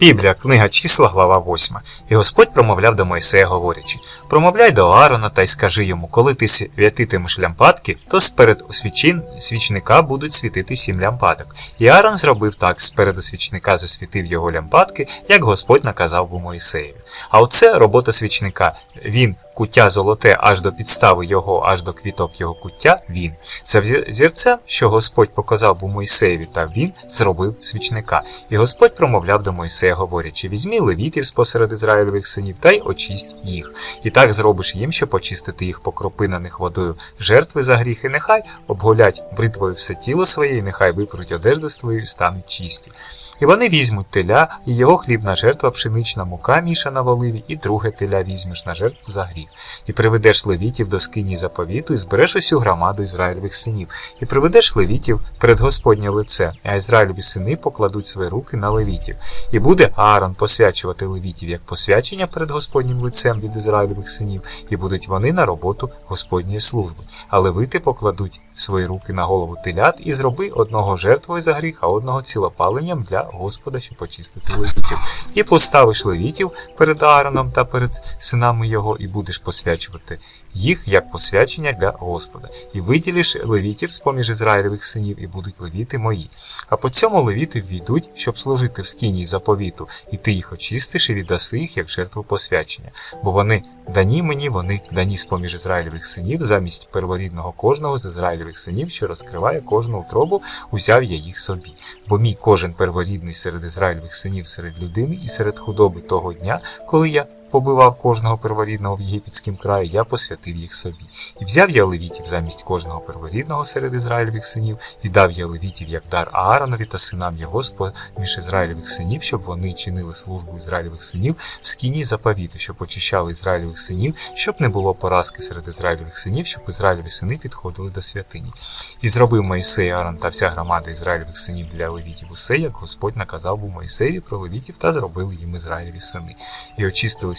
Біблія, книга числа, глава 8. І Господь промовляв до Мойсея, говорячи: Промовляй до Аарона та й скажи йому, коли ти святитимеш лямпадки, то сперед освічин свічника будуть світити сім лямпадок. І Аарон зробив так, сперед освічника засвітив його лямпадки, як Господь наказав би Мойсеєві. А оце робота свічника. Він куття золоте аж до підстави його, аж до квіток його куття він. Взір- зірцем, що Господь показав був Мойсеєві, та він зробив свічника. І Господь промовляв до Мойсея, говорячи: візьмі левітів спосеред Ізраїлевих синів та й очисть їх. І так зробиш їм, щоб очистити їх покропинених водою жертви за гріхи, нехай обголять бритвою все тіло своє, і нехай випруть одежду свою і стануть чисті. І вони візьмуть теля, і його хлібна жертва, пшенична мука мішана в оливі, і друге теля візьмеш на жертву за гріх. І приведеш левітів до скині заповіту, і збереш усю громаду Ізраїльових синів, і приведеш левітів перед Господнє лице, а Ізраїльові сини покладуть свої руки на левітів. І буде Аарон посвячувати левітів як посвячення перед Господнім лицем від Ізраїльових синів, і будуть вони на роботу Господньої служби. А левити покладуть свої руки на голову телят і зроби одного жертвою за гріх, а одного цілопаленням для Господа, щоб очистити левітів. І поставиш левітів перед Аароном та перед синами його, і будеш посвячувати їх як посвячення для Господа. І виділиш левітів з поміж Ізраїлевих синів, і будуть левіти мої. А по цьому левіти ввійдуть, щоб служити в скині заповіту, і ти їх очистиш і віддаси їх як жертву посвячення. Бо вони дані мені, вони дані з поміж Ізраїлевих синів, замість перворідного кожного з Ізраїлевих синів, що розкриває кожну утробу, узяв я їх собі. Бо мій кожен перворідний серед Ізраїлевих синів, серед людини і серед худоби того дня, коли я побивав кожного перворідного в єгипетськім краї, я посвятив їх собі. І взяв я левітів замість кожного перворідного серед Ізраїлевих синів, і дав я левітів як дар Ааронові та синам його з поміж Ізраїлевих синів, щоб вони чинили службу Ізраїлевих синів в скіні заповіту, щоб очищали Ізраїлевих синів, щоб не було поразки серед Ізраїлевих синів, щоб Ізраїлеві сини підходили до святині. І зробив Моїсей Аарон та вся громада Ізраїлевих синів для левітів усе, як Господь наказав був Моїсеєві про левітів, та зробили їм Ізраїлеві сини. І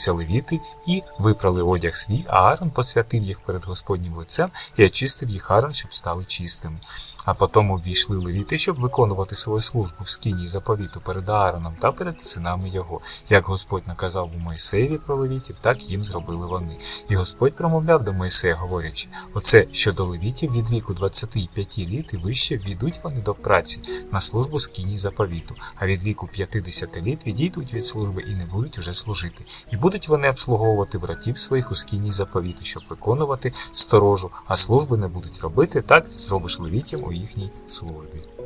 очистилися левіти, і випрали одяг свій, а Аарон посвятив їх перед Господнім лицем і очистив їх Аарон, щоб стали чистими. А потім увійшли левіти, щоб виконувати свою службу в скині заповіту перед Аароном та перед синами його. Як Господь наказав у Мойсеєві про левітів, так їм зробили вони. І Господь промовляв до Мойсея, говорячи: Оце щодо левітів від віку 25 літ і вище війдуть вони до праці на службу скині заповіту, а від віку 50 літ відійдуть від служби і не будуть уже служити. І будуть вони обслуговувати братів своїх у скині заповіту, щоб виконувати сторожу, а служби не будуть робити, так зробиш левітів у їхній службі.